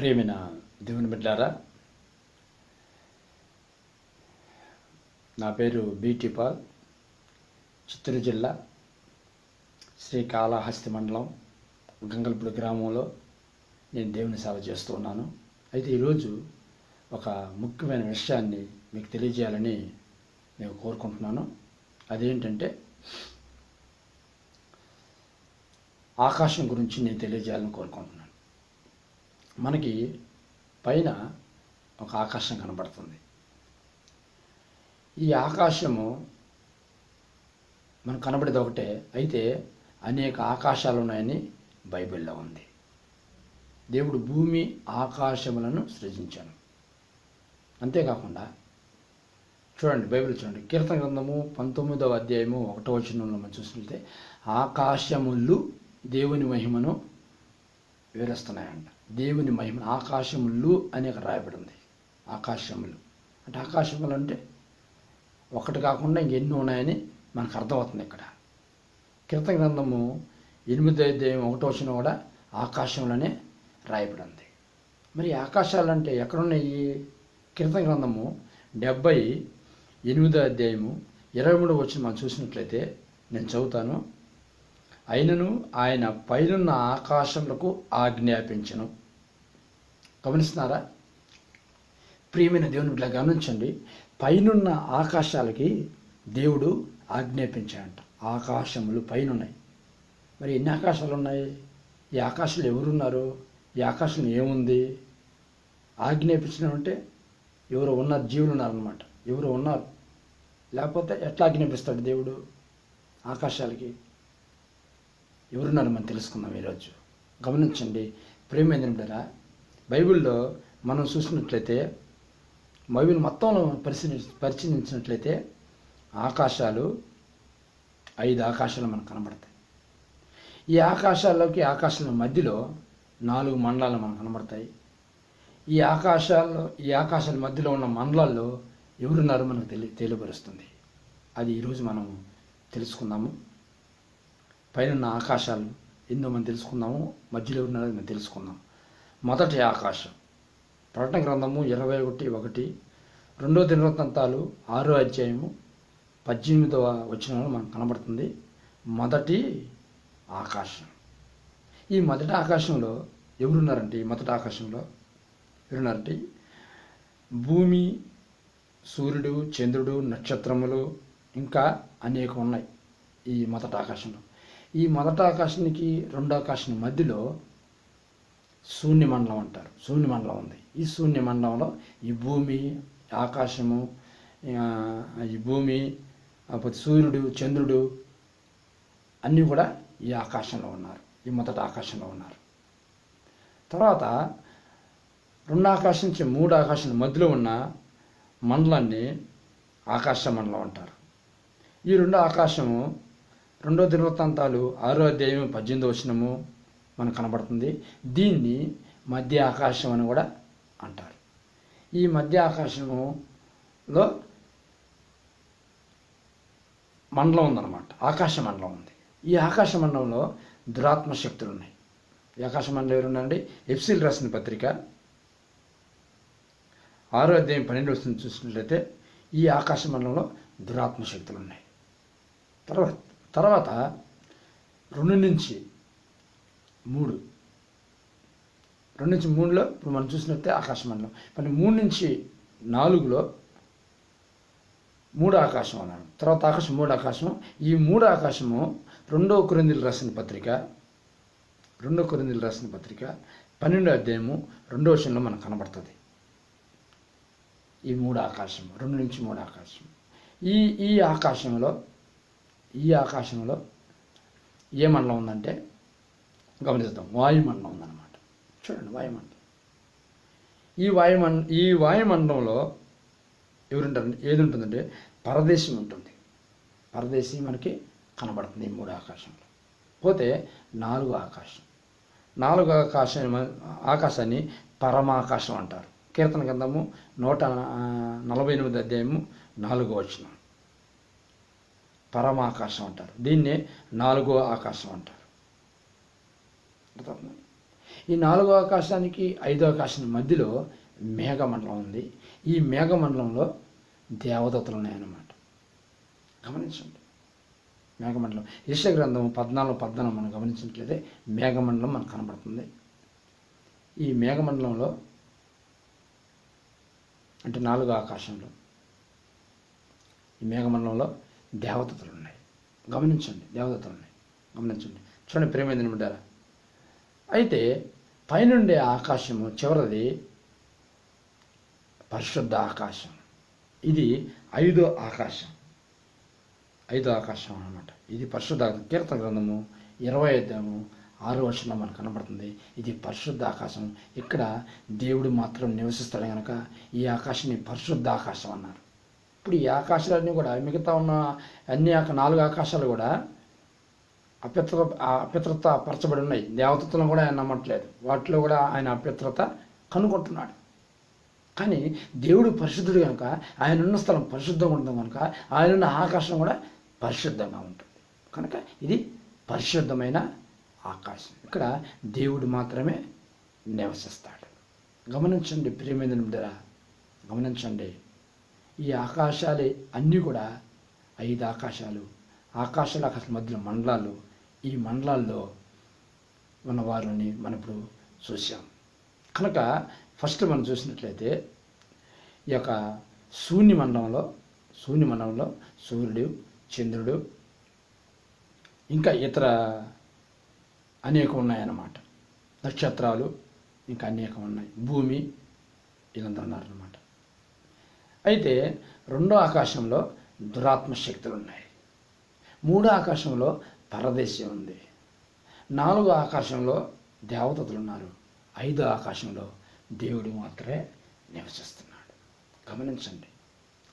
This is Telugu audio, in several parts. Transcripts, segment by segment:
ప్రేమిన దేవుని బిడ్డారా నా పేరు బీటీ పాల్ చిత్తూరు జిల్లా శ్రీకాళహస్తి మండలం గంగల్పూడి గ్రామంలో నేను దేవుని సేవ చేస్తూ ఉన్నాను. అయితే ఈరోజు ఒక ముఖ్యమైన విషయాన్ని మీకు తెలియజేయాలని నేను కోరుకుంటున్నాను. అదేంటంటే ఆకాశం గురించి నేను తెలియజేయాలని కోరుకుంటున్నాను. మనకి పైన ఒక ఆకాశం కనబడుతుంది. ఈ ఆకాశము మనకు కనబడేది ఒకటే అయితే అనేక ఆకాశాలు ఉన్నాయని బైబిల్లో ఉంది. దేవుడు భూమి ఆకాశములను సృజించాను అంతేకాకుండా చూడండి బైబిల్ చూడండి. కీర్తన గ్రంథము పంతొమ్మిదవ అధ్యాయము ఒకటో వచనంలో మనం చూసినట్లయితే ఆకాశములు దేవుని మహిమను వివరిస్తున్నాయంట. దేవుని మహిమ ఆకాశములు అని రాయబడింది. రాయబడి ఉంది ఆకాశములు. అంటే ఆకాశములు అంటే ఒకటి కాకుండా ఇంకెన్ని ఉన్నాయని మనకు అర్థమవుతుంది ఇక్కడ. కీర్త గ్రంథము ఎనిమిదో దేవం ఒకటో వచ్చిన కూడా ఆకాశంలోనే రాయబడి ఉంది మరి ఆకాశాలు అంటే ఎక్కడున్నాయి? కీర్త గ్రంథము డెబ్బై ఎనిమిదో అధ్యాయము ఇరవై మూడు వచ్చిన మనం చూసినట్లయితే నేను చదువుతాను. అయినను ఆయన పైనున్న ఆకాశములకు ఆజ్ఞాపించను. గమనిస్తున్నారా? ప్రియమైన దేవుని ఇట్లా గమనించండి. పైనున్న ఆకాశాలకి దేవుడు ఆజ్ఞాపించాడంట. ఆకాశములు పైనున్నాయి. మరి ఎన్ని ఆకాశాలు ఉన్నాయి? ఈ ఆకాశాలు ఎవరున్నారు? ఈ ఆకాశం ఏముంది? ఆజ్ఞాపించినామంటే ఎవరు ఉన్నారు జీవులు ఉన్నారనమాట ఎవరు ఉన్నారు. లేకపోతే ఎట్లా ఆజ్ఞాపిస్తాడు దేవుడు ఆకాశాలకి? ఎవరున్నారో మనం తెలుసుకుందాం ఈరోజు. గమనించండి. ప్రేమేంద్రుడారా బైబిల్లో మనం చూసినట్లయితే బైబిల్ మొత్తంలో పరిశీలి పరిశీలించినట్లయితే ఆకాశాలు ఐదు ఆకాశాలు మనకు కనబడతాయి. ఈ ఆకాశాల్లోకి ఆకాశాల మధ్యలో నాలుగు మండలాలు మనకు కనబడతాయి. ఈ ఆకాశాల్లో ఈ ఆకాశాల మధ్యలో ఉన్న మండలాల్లో ఎవరున్నారో మనకు తెలి తెలియపరుస్తుంది. అది ఈరోజు మనం తెలుసుకుందాము. పైన ఆకాశాలు ఎన్నో మనం తెలుసుకుందాము మధ్యలో ఉన్నది మనం తెలుసుకుందాం. మొదటి ఆకాశం. ప్రకటన గ్రంథము ఇరవై ఒకటి ఒకటి. రెండో దినవృత్తాంతాలు ఆరో అధ్యాయము పద్దెనిమిదవ వచనంలో మనకు కనబడుతుంది. మొదటి ఆకాశం. ఈ మొదటి ఆకాశంలో ఎవరున్నారంటే ఈ మొదటి ఆకాశంలో ఎవరున్నారంటే భూమి సూర్యుడు చంద్రుడు నక్షత్రములు ఇంకా అనేక ఉన్నాయి ఈ మొదటి ఆకాశంలో. ఈ మొదటి ఆకాశానికి రెండో ఆకాశం మధ్యలో శూన్యమండలం అంటారు. శూన్యమండలం ఉంది. ఈ శూన్యమండలంలో ఈ భూమి ఆకాశము ఈ భూమి లేకపోతే సూర్యుడు చంద్రుడు అన్నీ కూడా ఈ ఆకాశంలో ఉన్నారు. ఈ మొదటి ఆకాశంలో ఉన్నారు. తర్వాత రెండు ఆకాశం నుంచి మూడు ఆకాశం మధ్యలో ఉన్న మండలాన్ని ఆకాశ మండలం అంటారు. ఈ రెండు ఆకాశము రెండో దినవృత్తాంతాలు ఆరో అధ్యాయం పద్దెనిమిదో వచనము మనకు కనబడుతుంది. దీన్ని మధ్య ఆకాశం అని కూడా అంటారు. ఈ మధ్య ఆకాశములో మండలం ఉందన్నమాట. ఆకాశ మండలం ఉంది. ఈ ఆకాశ మండలంలో దురాత్మ శక్తులు ఉన్నాయి. ఈ ఆకాశ మండలం ఎవరున్నారండి? ఎఫ్సిల్ రాసిన పత్రిక ఆరో అధ్యాయం పన్నెండు వస్తుంది చూసినట్లయితే ఈ ఆకాశ మండలంలో దురాత్మ శక్తులు ఉన్నాయి. తర్వాత తర్వాత రెండు నుంచి మూడు. రెండు నుంచి మూడులో ఇప్పుడు మనం చూసినట్టే ఆకాశమండలం మరి మూడు నుంచి నాలుగులో మూడు ఆకాశం అన్నాను తర్వాత ఆకాశం మూడు ఆకాశం ఈ మూడు ఆకాశము రెండో కొరిందులు రాసిన పత్రిక రెండో కొరిందులు రాసిన పత్రిక పన్నెండో అధ్యాయము రెండో విషయంలో మనకు కనబడుతుంది. ఈ మూడు ఆకాశం రెండు నుంచి మూడు ఆకాశం ఈ ఈ ఆకాశంలో ఈ ఆకాశంలో ఏ మండలం ఉందంటే గమనిస్తాం వాయుమండలం ఉందన్నమాట. చూడండి వాయుమండలం. ఈ వాయుమండ ఈ వాయుమండలంలో ఎవరుంటారంటే ఏది ఉంటుందంటే పరదేశం ఉంటుంది. పరదేశం మనకి కనబడుతుంది ఈ మూడు ఆకాశంలో. పోతే నాలుగు ఆకాశం. నాలుగు ఆకాశం ఆకాశాన్ని పరమాకాశం అంటారు. కీర్తన గ్రంథము నూట నలభై ఎనిమిది అధ్యాయము నాలుగో వచనం. పరమాకాశం అంటారు. దీన్నే నాలుగో ఆకాశం అంటారు. ఈ నాలుగో ఆకాశానికి ఐదో ఆకాశం మధ్యలో మేఘమండలం ఉంది. ఈ మేఘమండలంలో దేవదత్తులు ఉన్నాయన్నమాట. గమనించండి. మేఘమండలం. యశ గ్రంథం పద్నాలుగు పద్నాలుగు మనం గమనించినట్లయితే మేఘమండలం మనకు కనబడుతుంది. ఈ మేఘమండలంలో అంటే నాలుగో ఆకాశంలో. ఈ మేఘమండలంలో దేవతలు ఉన్నాయి. గమనించండి దేవతలు ఉన్నాయి. గమనించండి. చూడండి ప్రేమేంద్ర బిడ్డారా అయితే పైనుండే ఆకాశము చివరిది పరిశుద్ధ ఆకాశం. ఇది ఐదో ఆకాశం. ఐదో ఆకాశం అన్నమాట. ఇది పరిశుద్ధ కీర్తన గ్రంథము ఇరవై అధ్యాయము ఆరో వర్షంలో మనకు కనబడుతుంది. ఇది పరిశుద్ధ ఆకాశం. ఇక్కడ దేవుడు మాత్రం నివసిస్తాడు కనుక ఈ ఆకాశాన్ని పరిశుద్ధ ఆకాశం అన్నారు. ఇప్పుడు ఈ ఆకాశాలన్నీ కూడా మిగతా ఉన్న అన్ని నాలుగు ఆకాశాలు కూడా అపిత్ర అపిత్రత పరచబడి ఉన్నాయి. దేవతలను కూడా ఆయన నమ్మట్లేదు. వాటిలో కూడా ఆయన అపిత్రత కనుగొంటున్నాడు. కానీ దేవుడు పరిశుద్ధుడు కనుక ఆయన ఉన్న స్థలం పరిశుద్ధంగా ఉంటుంది కనుక ఆయన ఉన్న ఆకాశం కూడా పరిశుద్ధంగా ఉంటుంది. కనుక ఇది పరిశుద్ధమైన ఆకాశం. ఇక్కడ దేవుడు మాత్రమే నివసిస్తాడు. గమనించండి ప్రియమైన బిడ్డ గమనించండి. ఈ ఆకాశాలే అన్నీ కూడా ఐదు ఆకాశాలు. ఆకాశాల ఆకాశాల మధ్యలో మండలాలు. ఈ మండలాల్లో ఉన్న వారిని మనం ఇప్పుడు చూసాం కనుక ఫస్ట్ మనం చూసినట్లయితే ఈ యొక్క శూన్య మండలంలో శూన్య మండలంలో సూర్యుడు చంద్రుడు ఇంకా ఇతర అనేకం ఉన్నాయన్నమాట. నక్షత్రాలు ఇంకా అనేకం ఉన్నాయి. భూమి వీళ్ళందరూ ఉన్నారన్నమాట. అయితే రెండో ఆకాశంలో దురాత్మ శక్తులు ఉన్నాయి మూడో ఆకాశంలో పరదేశం ఉంది. నాలుగో ఆకాశంలో దేవతలు ఉన్నారు ఐదో ఆకాశంలో దేవుడు మాత్రమే నివసిస్తున్నాడు. గమనించండి.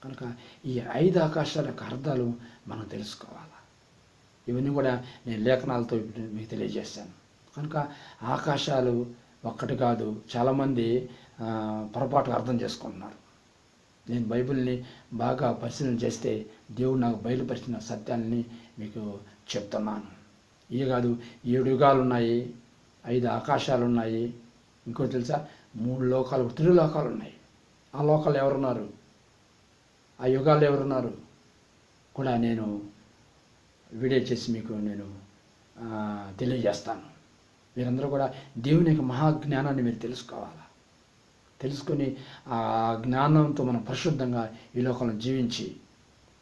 కనుక ఈ ఐదు ఆకాశాల యొక్క అర్థాలు మనం తెలుసుకోవాలి? ఇవన్నీ కూడా నేను లేఖనాలతో మీకు తెలియజేశాను కనుక ఆకాశాలు ఒక్కటి కాదు చాలామంది పొరపాటుగా అర్థం చేసుకుంటున్నారు. నేను బైబిల్ని బాగా పరిశీలన చేస్తే దేవుడు నాకు బయలుపరిచిన సత్యాన్ని మీకు చెప్తున్నాను. ఇవి కాదు ఏడు యుగాలు ఉన్నాయి ఐదు ఆకాశాలు ఉన్నాయి ఇంకోటి తెలుసా? మూడు లోకాలు త్రిలోకాలు ఉన్నాయి. ఆ లోకాలు ఎవరున్నారు? ఆ యుగాలు ఎవరున్నారు? కూడా నేను వీడియో చేసి మీకు నేను తెలియజేస్తాను. మీరందరూ కూడా దేవుని యొక్క మహాజ్ఞానాన్ని మీరు తెలుసుకోవాలి? తెలుసుకొని ఆ జ్ఞానంతో మనం పరిశుద్ధంగా ఈ లోకంలో జీవించి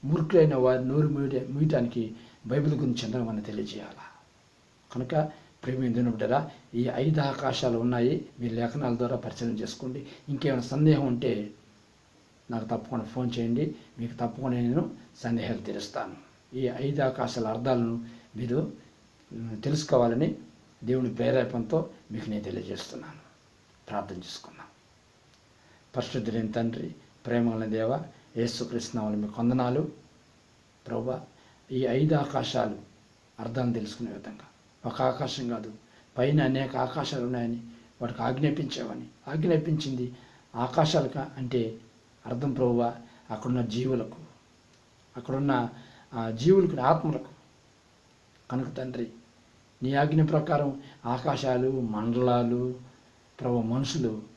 మూర్ఖులైన వారి నోరు మూయ మూయటానికి బైబిల్ గురించి అందరూ మనం తెలియజేయాలా? కనుక ప్రేమ బిడ్డరా ఈ ఐదు ఆకాశాలు ఉన్నాయి. మీ లేఖనాల ద్వారా పరిశీలన చేసుకోండి. ఇంకేమైనా సందేహం ఉంటే నాకు తప్పకుండా ఫోన్ చేయండి. మీకు తప్పకుండా నేను సందేహాలు తీరుస్తాను ఈ ఐదు ఆకాశాల అర్థాలను మీరు తెలుసుకోవాలని దేవుని ప్రేరేపణతో మీకు నేను తెలియజేస్తున్నాను. ప్రార్థన చేసుకున్నాను పరిశుద్ధులైన తండ్రి ప్రేమగల దేవ యేసుకృష్ణావులు మీకు కొందనాలు ప్రభా ఈ ఐదు ఆకాశాలు అర్థం తెలుసుకునే విధంగా. ఒక ఆకాశం కాదు పైన అనేక ఆకాశాలు ఉన్నాయని వాటికి ఆజ్ఞాపించావని ఆజ్ఞాపించింది ఆకాశాలకు అంటే అర్థం ప్రభువా అక్కడున్న జీవులకు అక్కడున్న ఆ జీవులకు ఆత్మలకు. కనుక తండ్రి నీ ఆజ్ఞ ప్రకారం ఆకాశాలు మండలాలు ప్రభు మనుషులు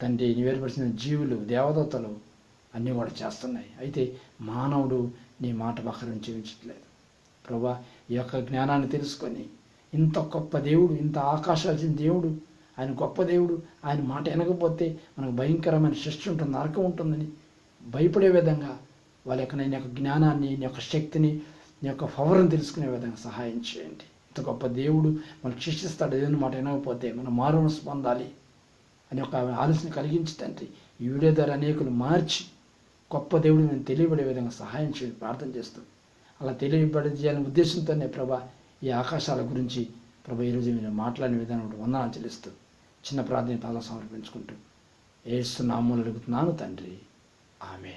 తండ్రి నివేర్పరిచిన జీవులు దేవదత్తలు అన్నీ కూడా చేస్తున్నాయి. అయితే మానవుడు నీ మాట బహరం జీవించట్లేదు. ప్రభా ఈ యొక్క జ్ఞానాన్ని తెలుసుకొని ఇంత గొప్ప దేవుడు ఇంత ఆకాశాల్సిన దేవుడు ఆయన గొప్ప దేవుడు ఆయన మాట వినకపోతే మనకు భయంకరమైన సృష్టి ఉంటుంది నరకం ఉంటుందని భయపడే విధంగా వాళ్ళ యొక్క నేను యొక్క జ్ఞానాన్ని నీ యొక్క శక్తిని నీ యొక్క పవర్ని తెలుసుకునే విధంగా సహాయం చేయండి. ఇంత గొప్ప దేవుడు మనకు శిక్షిస్తాడు ఏదైనా మాట వినకపోతే మనం మారుమనసు పొందాలి అని ఒక ఆలోచన కలిగించి తండ్రి ఈ వీడియో ద్వారా అనేకులు మార్చి గొప్ప దేవుడు నేను తెలియబడే విధంగా సహాయం చేయండి ప్రార్థన చేస్తూ అలా తెలియబడజేయాలనే ఉద్దేశంతోనే ప్రభా ఈ ఆకాశాల గురించి ప్రభా ఈరోజు మీరు మాట్లాడిన విధానం వందనాలు చెల్లిస్తూ చిన్న ప్రార్థన పాదాలు సమర్పించుకుంటూ ఏసు నామూలు అడుగుతున్నాను తండ్రి. ఆమె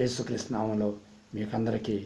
యేసుక్రీస్తు నామంలో మీకందరికీ